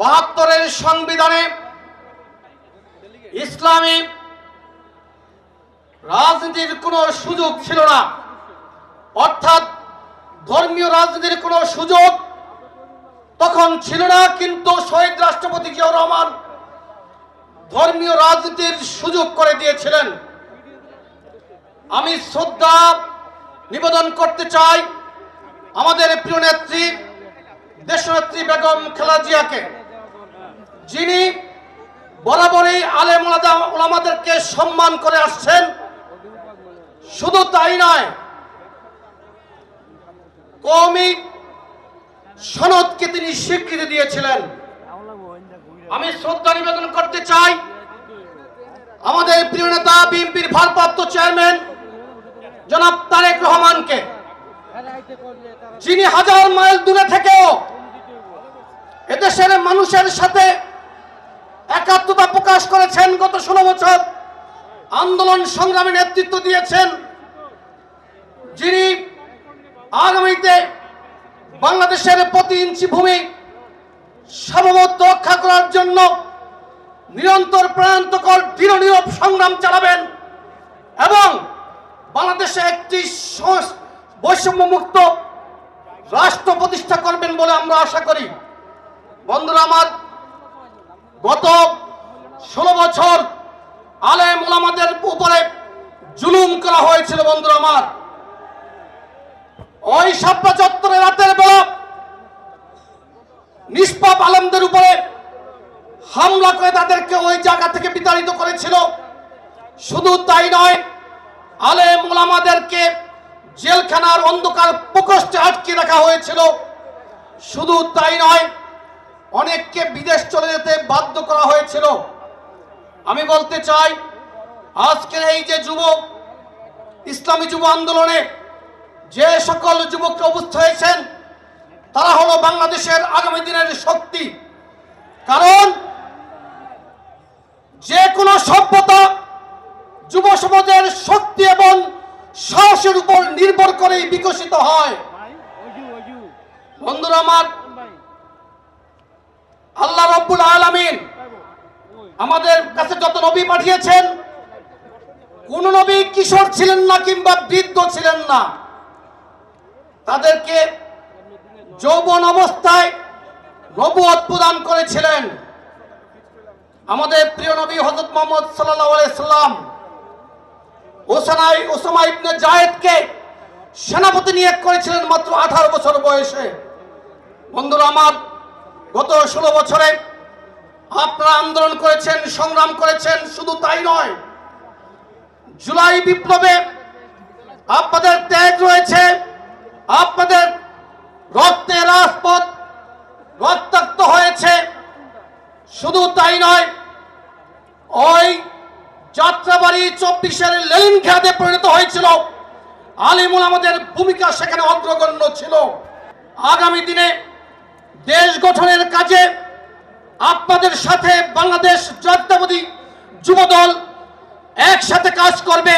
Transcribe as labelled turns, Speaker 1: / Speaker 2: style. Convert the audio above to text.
Speaker 1: বাহাত্তরের সংবিধানে ইসলামী রাজনীতির কোনো সুযোগ ছিল না। অর্থাৎ ধর্মীয় রাজনীতির কোনো সুযোগ তখন ছিল না, কিন্তু শহীদ রাষ্ট্রপতি জিয়াউর রহমান ধর্মীয় রাজনীতির সুযোগ করে দিয়েছিলেন। আমি শ্রদ্ধা নিবেদন করতে চাই আমাদের প্রিয় নেত্রী, দেশনেত্রী বেগম খালেদা জিয়াকে। যিনি বরাবরই আলেম ওলামাদেরকে সম্মান করে আসছেন, শুধু তাই নয় কৌমি সনদকে তিনি স্বীকৃতি দিয়েছিলেন। আমি শ্রদ্ধা নিবেদন করতে চাই, আমাদের প্রিয় নেতা, বিএনপির ভারপ্রাপ্ত চেয়ারম্যান, জনাব তারেক রহমানকে, যিনি হাজার মাইল দূরে থেকেও এদেশের মানুষের সাথে একাত্মতা প্রকাশ করেছেন গত ষোলো বছর। আন্দোলন সংগ্রামে নেতৃত্ব দিয়েছেন যিনি আগামীতে বাংলাদেশের প্রতি ইঞ্চি ভূমি সার্বভৌমত্ব রক্ষা করার জন্য নিরন্তর প্রাণান্তকর দৃঢ় নীরব সংগ্রাম চালাবেন এবং বাংলাদেশে একটি বৈষম্যমুক্ত রাষ্ট্র প্রতিষ্ঠা করবেন বলে আমরা আশা করি। বন্ধুরা, আমার গত ষোলো বছর আলেম ওলামাদের উপরে জুলুম করা হয়েছিল, বন্ধুরা আমার। ওই সাপ্পা চত্বরে রাতের বেলা নিষ্পাপ আলেমদের উপরে হামলা করে তাদেরকে ওই জায়গা থেকে বিতাড়িত করেছিল। শুধু তাই নয়, আলেম ওলামাদেরকে জেলখানার অন্ধকার প্রকোষ্ঠে আটকে রাখা হয়েছিল। শুধু তাই নয় অনেককে বিদেশ চলে যেতে বাধ্য করা হয়েছিল। আমি বলতে চাই, আজকের এই যে যুবক ইসলামী যুব আন্দোলনে যে সকল যুবকরা অবস্থ হয়েছেন, তারা হলো বাংলাদেশের আগামী দিনের শক্তি। কারণ যে কোনো সভ্যতা যুব সমাজের শক্তি এবং সাহসের উপর নির্ভর করেই বিকশিত হয়। বন্ধুরা আমার আল্লাহ রব্বুল আলামিন আমাদের কাছে যত নবী পাঠিয়েছেন, কোন নবী কিশোর ছিলেন না কিংবা বৃদ্ধ ছিলেন না, তাদেরকে যৌবন অবস্থায় নবুয়ত প্রদান করেছিলেন। আমাদের প্রিয় নবী হজরত মোহাম্মদ সাল্লাম ওসানাই ওসামা ইবনে জায়েদকে সেনাপতি নিয়োগ করেছিলেন মাত্র আঠারো বছর বয়সে। বন্ধুরা, আমার গত ষোলো বছরে আপনারা আন্দোলন করেছেন, সংগ্রাম করেছেন, শুধু তাই নয়। জুলাই বিপ্লবে আপনাদের ত্যাগ রয়েছে, আপনাদের রক্তে রাজপথ রক্তাক্ত হয়েছে, শুধু তাই নয়, ওই যাত্রাবাড়ি চব্বিশের লেলিন খেয়াতে পরিণত হয়েছিল। আলিমুল আমাদের ভূমিকা সেখানে অগ্রগণ্য ছিল। আগামী দিনে দেশ গঠনের কাজে আপনাদের সাথে বাংলাদেশ জাতীয়তাবাদী যুবদল একসাথে কাজ করবে।